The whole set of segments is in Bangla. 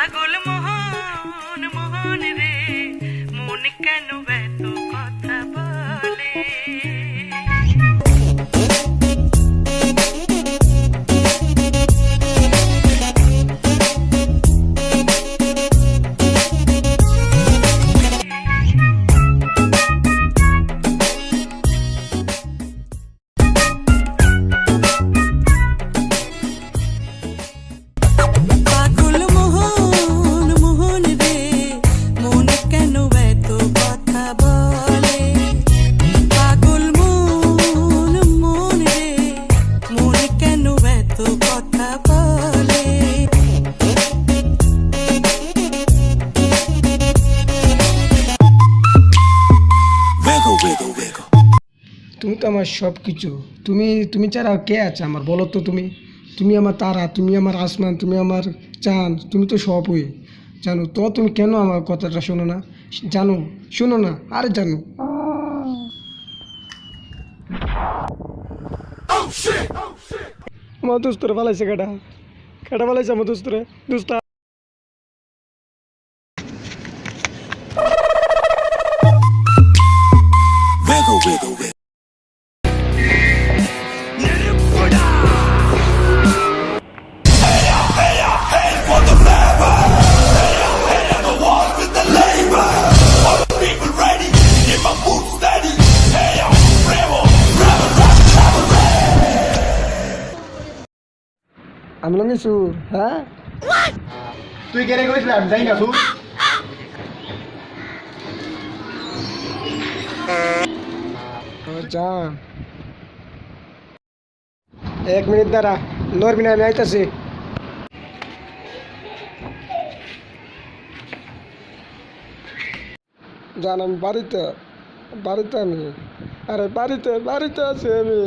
পাগল মন আমার সব কিছু তুমি তুমি ছাড়া কে আছে আমার? বলো তো তুমি। তুমি আমার তারা তুমি আমার আসমান তুমি আমার চাঁদ তুমি তো সবই। জানো তো তুমি কেন আমার কথাটা শোনো না? জানো শোনো না আরে জানো। আমার দোস্তরে ভালাইছে কাটা কাটা ভালাইছে আমার দোস্তরে দোস্তা আমি লঙ্গি সুর হ্যাঁ তুই কেড়ে করেছিলি আমি জানি না সুর জান। এক মিনিট দাঁড়া নড়বি না আমি আইতাছি। জান আমি বাড়িতে বাড়িতে আমি। আরে বাড়িতে বাড়িতে আছি আমি।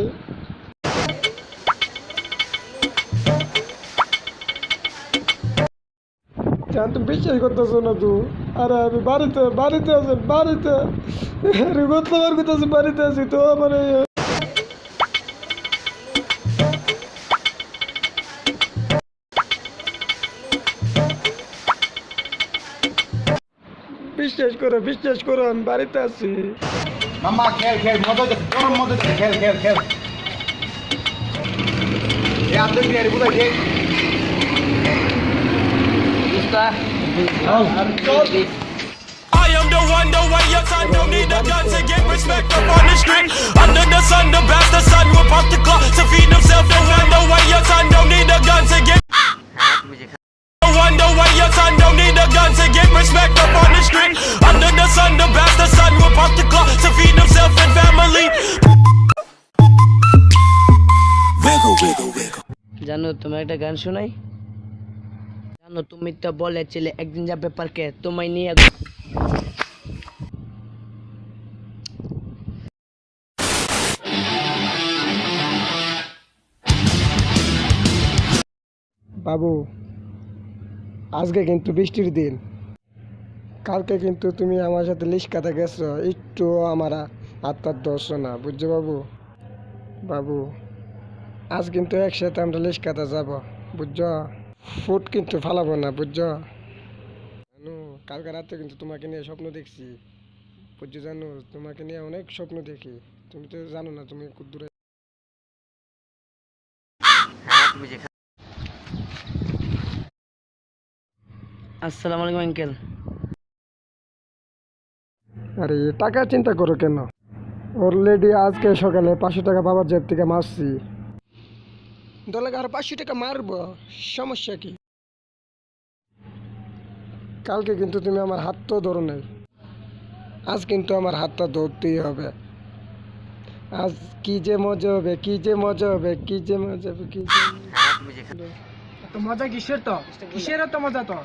জান তুমি বিশ্বাস করতেছো না তুই আরে আমি বাড়িতে বাড়িতে আছি, বাড়িতে। আরে কতবার করতেছি বাড়িতে আছি তো এই- বিশ্বাস করো বিশ্বাস করো, আমি বাড়িতে আছি। মাম্মা খেল খেল, মজা গরম মজা খেল খেল খেল। এ আন্দর বিহারি বুঝাই I am the one, the way your son don't need a gun to get respect up on the street. Under the sun, the bastard son will pop the clock to feed himself. The one, the way your son don't need a gun to get. The one, the way your son don't need a gun to get respect up on the street. Under the sun, the bastard son will pop the clock to feed himself and family. জানো তোমার একটা গান শোনাই জানো তুমি তো বলেছিলে একদিন যাবে পার্কে? তোমায় নিয়ে বাবু, আজকে কিন্তু বৃষ্টির দিন। কালকে কিন্তু তুমি আমার সাথে লিস্কাতে গেছো। একটু আমার আত্মার দর্শ না বুঝছ বাবু? বাবু, আজ কিন্তু একসাথে আমরা লিস্কাতে যাব, বুঝছ? ফুট কিন্তু ফালাবো না বুঝছ? জানো কালকে রাতে কিন্তু তোমাকে নিয়ে স্বপ্ন দেখছি। বুঝছ জানো? তোমাকে নিয়ে অনেক স্বপ্ন দেখি। তুমি তো জানো না তুমি দূরে আসসালামু আলাইকুম আঙ্কেল। আরে টাকা চিন্তা করো কেন? অলরেডি আজকে সকালে পাঁচশো টাকা বাবার জেব থেকে মারছি। দলে আর পাঁচশো টাকা মারবো? সমস্যা কি? কালকে কিন্তু তুমি আমার হাত তো ধরো নাই। আজ কিন্তু আমার হাতটা ধরতেই হবে। আজ কি যে মজা হবে কি যে মজা হবে কি যে মজা হবে কি যে তো মজা কিসের তো? কিসের তো মজা তো?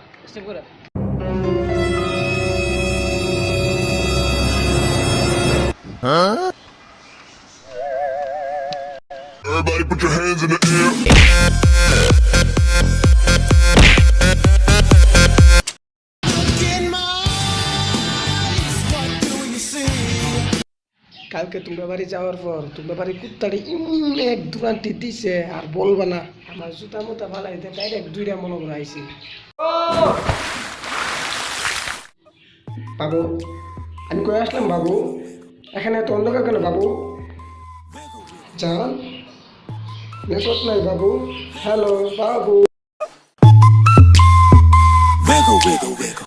Everybody put your hands in the air. কালকে তুমি বাড়ি যাওয়ার পর তুমি বাড়ি কুত্তাটি এক দুরান্তি দিছে, আর বলবা না, আমার জুতা মুতা ফালাই দিয়ে ডাইরেক্ট দুইটা মনে করে আইছি বাবু, আমি কয়ে আসলাম বাবু? এখানে এত অন্ধকার কেন বাবু? জান নেটওয়ার্ক নাই বাবু হ্যালো বাবু Wiggle, wiggle, wiggle.